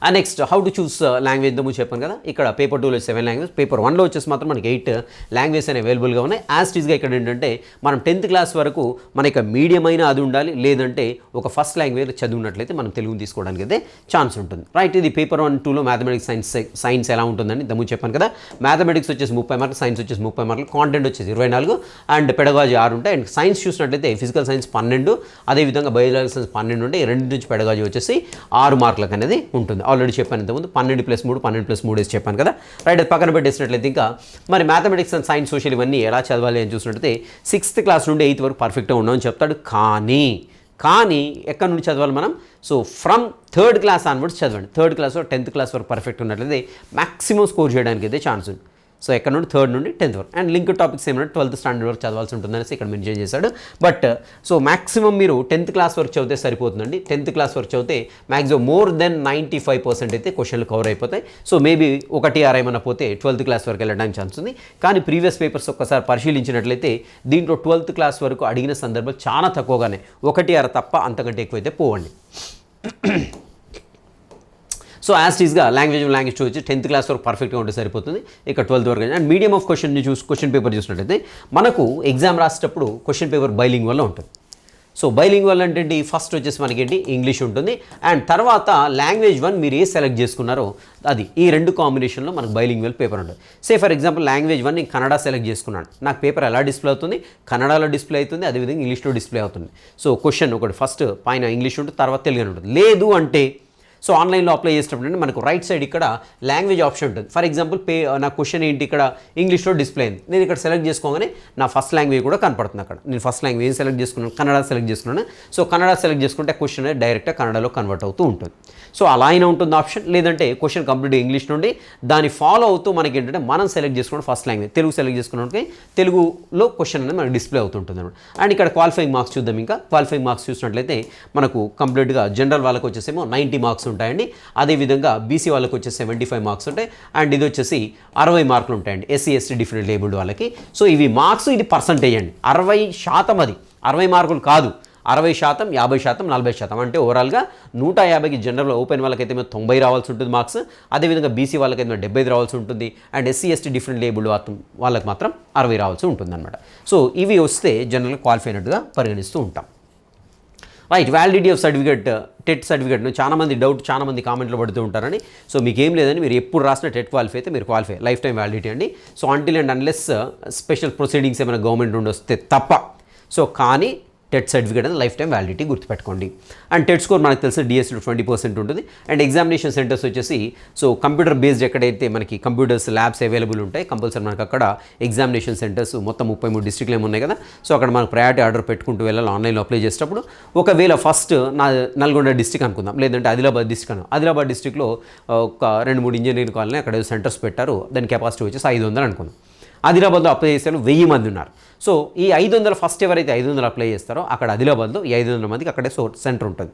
And next how to choose language దమ్ము చెప్పాను కదా. ఇక్కడ పేపర్ టూలో సెవెన్ లాంగ్వేజ్ పేపర్ వన్లో వచ్చేసి మాత్రం మనకి ఎయిట్ లాంగ్వేజ్ అనేవి అవైలబుల్గా ఉన్నాయి. యాజ్ టీజ్గా ఇక్కడ ఏంటంటే మనం టెన్త్ క్లాస్ వరకు మనకి మీడియం అయినా అది ఉండాలి లేదంటే ఒక ఫస్ట్ లాంగ్వేజ్ చదివినట్లయితే మనం తెలుగుని తీసుకోవడానికి అయితే ఛాన్స్ ఉంటుంది. రైట్ ఇది పేపర్ వన్ టూలో మ్యాథమెటిక్స్ సైన్స్ సైన్స్ ఎలా ఉంటుందని ఇంతకు చెప్పాను కదా. మ్యాథమెటిక్స్ వచ్చేసి ముప్పై మార్కులు సైన్స్ వచ్చేసి ముప్పై మార్కులు కాంటెంట్ వచ్చేసి ఇరవై నాలుగు అండ్ పెడగాజీ ఆరు ఉంటాయి. అండ్ సైన్స్ చూసినట్లయితే ఫిజికల్ సైన్స్ పన్నెండు అదేవిధంగా బయోలాజీ సైన్స్ పన్నెండు ఉంటాయి. రెండు నుంచి పెడగాజీ వచ్చేసి ఆరు మార్కులకు అనేది ఉంటుంది. ఆల్రెడీ చెప్పాను ఇంతకుముందు. పన్నెండు ప్లస్ మూడు పన్నెండు ప్లస్ మూడు వేసి చెప్పాను కదా. రైట్ అది పక్కన పెట్టేసినట్లయితే ఇంకా మరి మ్యాథమెటిక్స్ అండ్ సైన్స్ సోషల్ ఇవన్నీ ఎలా చదవాలి అని చూసినట్లయితే సిక్స్త్ క్లాస్ నుండి ఎయిత్ వరకు పర్ఫెక్ట్గా ఉన్నామని చెప్తాడు. కానీ కానీ ఎక్కడి నుండి చదవాలి మనం? So from third class onwards చదవండి. థర్డ్ క్లాస్ టెన్త్ క్లాస్ వరకు పర్ఫెక్ట్ ఉన్నట్లయితే మ్యాక్సిమం స్కోర్ చేయడానికి అయితే ఛాన్స్ ఉంది. సో ఎక్కడ నుండి? థర్డ్ నుండి టెన్త్ వరకు. అండ్ లింక్ టాపిక్స్ ఏమైనా ట్వెల్త్ స్టాండర్డ్ వరకు చదవాల్సి ఉంటుందనేసి ఇక్కడ మెన్షన్ చేశాడు. బట్ సో మాక్సిమం మీరు టెన్త్ క్లాస్ వరకు చదివితే సరిపోతుందండి. టెన్త్ క్లాస్ వరకు చదివితే maximum more than ninety five percent అయితే క్వశ్చన్లు కవర్ అయిపోతాయి. సో మేబీ ఒకటి ఆర్ ఏమైనా పోతే ట్వెల్త్ క్లాస్ వరకు వెళ్ళడానికి ఛాన్స్ ఉంది. కానీ ప్రీవియస్ పేపర్స్ ఒక్కసారి పరిశీలించినట్లయితే దీంట్లో ట్వెల్త్ క్లాస్ వరకు అడిగిన సందర్భాలు చాలా తక్కువగానే. ఒకటి ఆరు తప్ప అంతకంటే ఎక్కువైతే పోవండి. సో యాజ్ ఈజ్గా లాంగ్వేజ్ లాంగ్వేజ్ టూ వచ్చి టెన్త్ క్లాస్ వరకు పర్ఫెక్ట్గా ఉంటే సరిపోతుంది. ఇక ట్వెల్త్ వరకు అండ్ మీడియం ఆఫ్ క్వశ్చన్ చూసి క్వశ్చన్ పేపర్ చూసినట్టయితే మనకు ఎగ్జామ్ రాసేటప్పుడు క్వశ్చన్ పేపర్ బైలింగ్ వల్ల ఉంటుంది. సో బైలింగ్ వల్ల అంటే ఫస్ట్ వచ్చేసి మనకేంటి ఇంగ్లీష్ ఉంటుంది. అండ్ తర్వాత లాంగ్వేజ్ వన్ మీరు ఏ సెలెక్ట్ చేసుకున్నారో అది ఈ రెండు కాంబినేషన్లో మనకు బైలింగ్ వెల్ పేపర్ ఉంటుంది. Say for example language one నేను కన్నడ సెలెక్ట్ చేసుకున్నాను. నాకు పేపర్ ఎలా డిస్ప్లే అవుతుంది? కన్నడలో డిస్ప్లే అవుతుంది. అదేవిధంగా ఇంగ్లీష్లో డిస్ప్లే అవుతుంది. సో క్వశ్చన్ ఒకటి. ఫస్ట్ పైన ఇంగ్లీష్ ఉంటుంది. తర్వాత తెలుగు అని ఉంటుంది. లేదు అంటే సో ఆన్లైన్లో అప్లై చేసేటప్పుడు మనకు రైట్ సైడ్ ఇక్కడ లాంగ్వేజ్ ఆప్షన్ ఉంటుంది. ఫర్ ఎగ్జాంపుల్ పే నా క్వశ్చన్ ఏంటి ఇక్కడ? ఇంగ్లీష్లో డిస్ప్లే అయింది నేను ఇక్కడ సెలెక్ట్ చేసుకోగానే నా ఫస్ట్ లాంగ్వేజ్ కూడా కనపడుతుంది అక్కడ. నేను ఫస్ట్ లాంగ్వేజ్ సెలెక్ట్ చేసుకున్నాను? కన్నడ సెలెక్ట్ చేసుకున్నాను? సో కన్నడ సెలెక్ట్ చేసుకుంటే క్వశ్చన్ డైరెక్ట్గా కన్నడలో కన్వర్ట్ అవుతూ ఉంటుంది. సో అలా అయినా ఉంటుంది ఆప్షన్. లేదంటే క్వశ్చన్ కంప్లీట్ ఇంగ్లీష్ నుండి దాన్ని ఫాలో అవుతూ మనకి ఏంటంటే మనం సెలెక్ట్ చేసుకున్న ఫస్ట్ లాంగ్వేజ్. తెలుగు సెలెక్ట్ చేసుకున్నకి తెలుగులో క్వశ్చన్ అనేది మనకి డిస్ప్లే అవుతుంటుంది అనమాట. అండ్ ఇక్కడ క్వాలిఫైయింగ్ మార్క్స్ చూద్దాం ఇంకా. క్వాలిఫైయింగ్ మార్క్స్ చూసినట్లయితే మనకు కంప్లీట్గా జనరల్ వాళ్ళకి వచ్చేసేమో నైంటీ మార్క్స్ ఉంటాయండి. అదేవిధంగా బీసీ వాళ్ళకి వచ్చేసి సెవెంటీ ఫైవ్ మార్క్స్ ఉంటాయి. అండ్ ఇది వచ్చేసి అరవై మార్కులు ఉంటాయండి. ఎస్సీ ఎస్టీ డిఫరెంట్ లేబుల్డ్ వాళ్ళకి. సో ఇవి మార్క్స్ ఇది పర్సంటేజ్ అండి. అరవై శాతం అది. అరవై మార్కులు కాదు. అరవై శాతం యాభై శాతం నలభై శాతం. అంటే ఓవరాల్గా నూట యాభైకి జనరల్ ఓపెన్ వాళ్ళకైతే మేము తొంభై రావాల్సి ఉంటుంది మార్క్స్. అదేవిధంగా బీసీ వాళ్ళకైతే మేము డెబ్బై రావాల్సి ఉంటుంది. And SC ST different label వాళ్ళకి మాత్రం అరవై రావాల్సి ఉంటుంది అనమాట సో ఇవి వస్తే జనరల్ క్వాలిఫై అయినట్టుగా పరిగణిస్తూ ఉంటాం. Right validity of certificate TET సర్టిఫికేట్ను చాలామంది డౌట్ చాలామంది కామెంట్లు కామెంట్లో పడుతూ ఉంటారని. సో మీకు ఏం లేదని మీరు ఎప్పుడు రాసిన టెట్ క్వాలిఫై అయితే మీరు క్వాలిఫై లైఫ్ టైం వ్యాలిడిటీ అండి. So until and unless special proceedings ఏమైనా గవర్నమెంట్ నుండి వస్తే తప్ప. సో కానీ టెట్ సర్టిఫికేట్ అనేది లైఫ్ టైం వ్యాలిడిటీ గుర్తుపెట్టుకోండి. అండ్ టెట్ స్కోర్ మనకు తెలిసిన డిఎస్సీలో ట్వంటీ పర్సెంట్ ఉంటుంది. అండ్ ఎగ్జామినేషన్ సెంటర్స్ వచ్చేసి సో కంప్యూటర్ బేస్డ్ ఎక్కడైతే మనకి కంప్యూటర్స్ ల్యాబ్స్ అవైలబుల్ ఉంటాయి కంపల్సరీ మనకు అక్కడ ఎగ్జామినేషన్ సెంటర్స్ మొత్తం ముప్పై మూడు డిస్ట్రిక్ట్లు ఏమి ఉన్నాయి కదా. సో అక్కడ మనకు ప్రయారిటీ ఆర్డర్ పెట్టుకుంటూ వెళ్ళాలి ఆన్లైన్లో అప్లై చేసేటప్పుడు. ఒకవేళ ఫస్ట్ నా నల్గొండ డిస్టిక్ అనుకుందాం. లేదంటే ఆదిలాబాద్ డిస్టిక్ అను. ఆదిలాబాద్ డిస్టిక్లో ఒక రెండు మూడు ఇంజనీరింగ్ కాలనీ అక్కడ సెంటర్స్ పెట్టారు. దాని కెపాసిటీ వచ్చేసి ఐదు వందలు అనుకుందాం. ఆదిలాబాద్లో అప్లై చేసే వెయ్యి మంది ఉన్నారు. సో ఈ ఐదు వందల ఫస్ట్ ఎవరైతే ఐదు వందలు అప్లై చేస్తారో అక్కడ ఆదిలాబాద్లో ఈ ఐదు వందల మందికి అక్కడే సో సెంటర్ ఉంటుంది.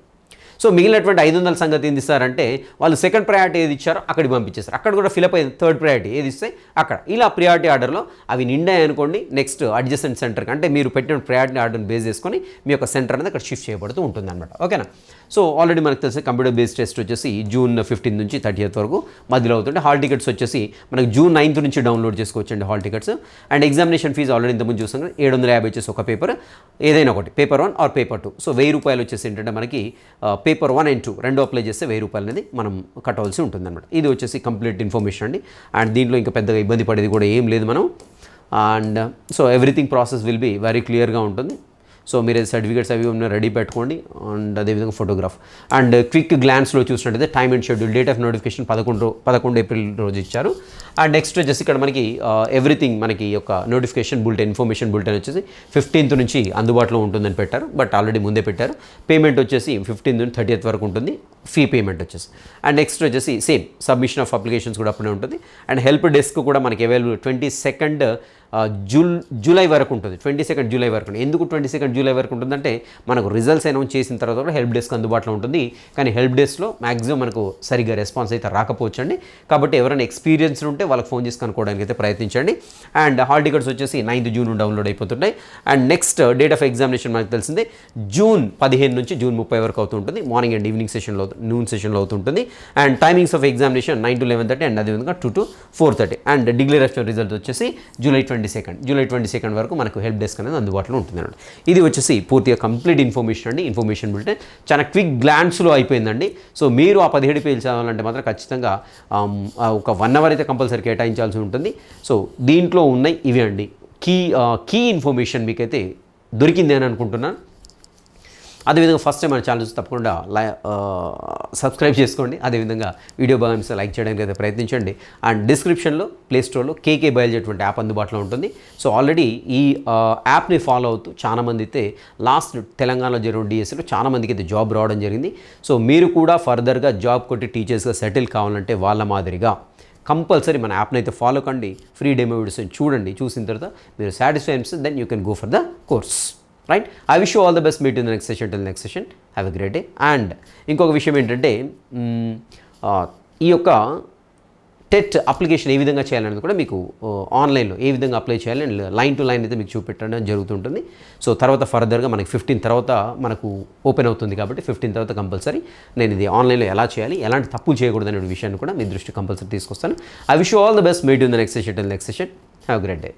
సో మిగిలినటువంటి ఐదు వందల సంగతి ఏంది ఇస్తారంటే వాళ్ళు సెకండ్ ప్రయారిటీ ఏది ఇచ్చారో అక్కడికి పంపించేస్తారు అక్కడ కూడా ఫిలప్ అయింది థర్డ్ ప్రయారిటీ ఏది ఇస్తే అక్కడ. ఇలా ప్రియారిటీ ఆర్డర్లో అవి నిండాయి అనుకోండి నెక్స్ట్ అడ్జసెంట్ సెంటర్కి అంటే మీరు పెట్టిన ప్రయారిటీ ఆర్డర్ని బేస్ చేసుకొని మీ యొక్క సెంటర్ అనేది అక్కడ షిఫ్ట్ చేయబడుతూ ఉంటుంది అనమాట ఓకేనా? సో ఆల్రెడీ మనకు తెలిసి కంప్యూటర్ బేస్డ్ టెస్ట్ వచ్చేసి జూన్ ఫిఫ్టీన్ నుంచి థర్టీఎత్ వరకు మధ్యలో అవుతుంటే హాల్ టికెట్స్ వచ్చేసి మనకు జూన్ నైన్త్ నుంచి డౌన్లోడ్ చేసుకోవచ్చండి hall tickets. And examination fee already ఇంతకుముందు చూసాం కదా ఏడు వందల యాభై వచ్చేసి ఒక పేపర్ ఏదైనా ఒకటి paper one or paper two. So వెయ్యి రూపాయలు వచ్చేసి ఏంటంటే మనకి పేపర్ వన్ అండ్ టూ రెండు అప్లై చేస్తే వెయ్యి రూపాయలు అనేది మనం కట్టవలసి ఉంటుంది అనమాట ఇది వచ్చేసి కంప్లీట్ ఇన్ఫర్మేషన్ అండి. అండ్ దీంట్లో ఇంకా పెద్దగా ఇబ్బంది పడేది కూడా ఏం లేదు మనం. And so everything process will be very క్లియర్గా ఉంటుంది. సో మీరు సర్టిఫికేట్స్ అవి ఉన్న రెడీ పెట్టుకోండి అండ్ అదేవిధంగా ఫోటోగ్రాఫ్. అండ్ క్విక్ గ్లాన్స్లో చూసినట్టయితే time and schedule date of notification పదకొండు పదకొండు ఏప్రిల్ రోజు ఇచ్చారు. అండ్ నెక్స్ట్ వచ్చేసి ఇక్కడ మనకి ఎవ్రీథింగ్ మనకి యొక్క నోటిఫికేషన్ బులెటిన్ ఇన్ఫర్మేషన్ బులెటిన్ వచ్చేసి ఫిఫ్టీన్త్ నుంచి అందుబాటులో ఉంటుందని పెట్టారు. బట్ ఆల్రెడీ ముందే పెట్టారు. పేమెంట్ వచ్చేసి ఫిఫ్టీన్త్ నుంచి థర్టీఎత్ వరకు ఉంటుంది. ఫీ పేమెంట్ వచ్చేసి. అండ్ నెక్స్ట్ వచ్చేసి సేమ్ సబ్మిషన్ ఆఫ్ అప్లికేషన్స్ కూడా అప్పుడే ఉంటుంది. అండ్ హెల్ప్ డెస్క్ కూడా మనకి అవైలబుల్ ట్వంటీ సెకండ్ జూల్ జూలై వరకు ఉంటుంది. ట్వంటీ సెకండ్ జూలై వరకు ఎందుకు ట్వంటీ సెకండ్ జూలై వరకు ఉంటుందంటే మనకు రిజల్ట్స్ అనౌన్స్ చేసిన తర్వాత కూడా హెల్ప్ డెస్క్ అందుబాటులో ఉంటుంది. కానీ హెల్ప్ డెస్క్లో మ్యాక్సిమం మనకు సరిగ్గా రెస్పాన్స్ అయితే రాకపోవచ్చు అండి కాబట్టి ఎవరైనా ఎక్స్పీరియన్స్ ఉంటే వాళ్ళకి ఫోన్ చేసి కనుక్కోవడానికి అయితే ప్రయత్నించండి. అండ్ హాల్ టికెట్స్ వచ్చేసి ninth June download అయిపోతుంటాయి. And next date of examination మనకు తెలిసిందే జూన్ పదిహేను నుంచి జూన్ ముప్పై వరకు అవుతుంటుంది. మార్నింగ్ అండ్ ఈవినింగ్ సెషన్లో నూన్ సెషన్లో అవుతుంటుంది. And timings of examination nine to eleven thirty and అదేవిధంగా two to four thirty and declaration result వచ్చేసి July twenty second July twenty second వరకు మనకు హెల్ప్ డెస్క్ అనేది అందుబాటులో ఉంటుంది అండి ఇది వచ్చేసి పూర్తిగా కంప్లీట్ ఇన్ఫర్మేషన్ అండి. ఇన్ఫర్మేషన్ బులెటిన్ చాలా క్విక్ గ్లాన్స్లో అయిపోయిందండి. సో మీరు ఆ పదిహేడు పేజీలు చదవాలంటే మాత్రం ఖచ్చితంగా ఒక వన్ అవర్ అయితే కంపల్సరీ కేటాయించాల్సి ఉంటుంది. సో దీంట్లో ఉన్నాయి ఇవి అండి. కీ కీ ఇన్ఫర్మేషన్ మీకైతే దొరికింది అని అనుకుంటున్నాను. అదేవిధంగా ఫస్ట్ టైం మన ఛానల్ తప్పకుండా లై సబ్స్క్రైబ్ చేసుకోండి. అదేవిధంగా వీడియో బాగా అనిపిస్తే లైక్ చేయడానికి అయితే ప్రయత్నించండి. అండ్ డిస్క్రిప్షన్లో ప్లేస్టోర్లో కేకే బయలుదేరి అటువంటి యాప్ అందుబాటులో ఉంటుంది. సో ఆల్రెడీ ఈ యాప్ని ఫాలో అవుతూ చాలామంది అయితే లాస్ట్ తెలంగాణలో జరిగిన డిఎస్సిలో చాలా మందికి అయితే జాబ్ రావడం జరిగింది. సో మీరు కూడా ఫర్దర్గా జాబ్ కొట్టి టీచర్స్గా సెటిల్ కావాలంటే వాళ్ళ మాదిరిగా కంపల్సరీ మన యాప్ని అయితే ఫాలో కండి. ఫ్రీ డెమో వీడియోస్ చూడండి. చూసిన తర్వాత మీరు satisfy then you can go for the course right I wish all the best meet in the next session till next session have a great day and ఇంకొక విషయం ఏంటంటే ఈ యొక్క టెట్ అప్లికేషన్ ఏ విధంగా చేయాలనేది కూడా మీకు ఆన్లైన్లో ఏ విధంగా అప్లై చేయాలి అండ్ లైన్ టు లైన్ అయితే మీకు చూపెట్టడం జరుగుతుంటుంది. సో తర్వాత ఫర్దర్గా మనకి ఫిఫ్టీన్ తర్వాత మనకు ఓపెన్ అవుతుంది కాబట్టి ఫిఫ్టీన్ తర్వాత కంపల్సరీ నేను ఇది ఆన్లైన్లో ఎలా చేయాలి ఎలాంటి తప్పులు చేయకూడదు అనే విషయాన్ని కూడా మీ దృష్టి కంపల్సరీ తీసుకొస్తాను. I wish all the best meet in the next session next session have great day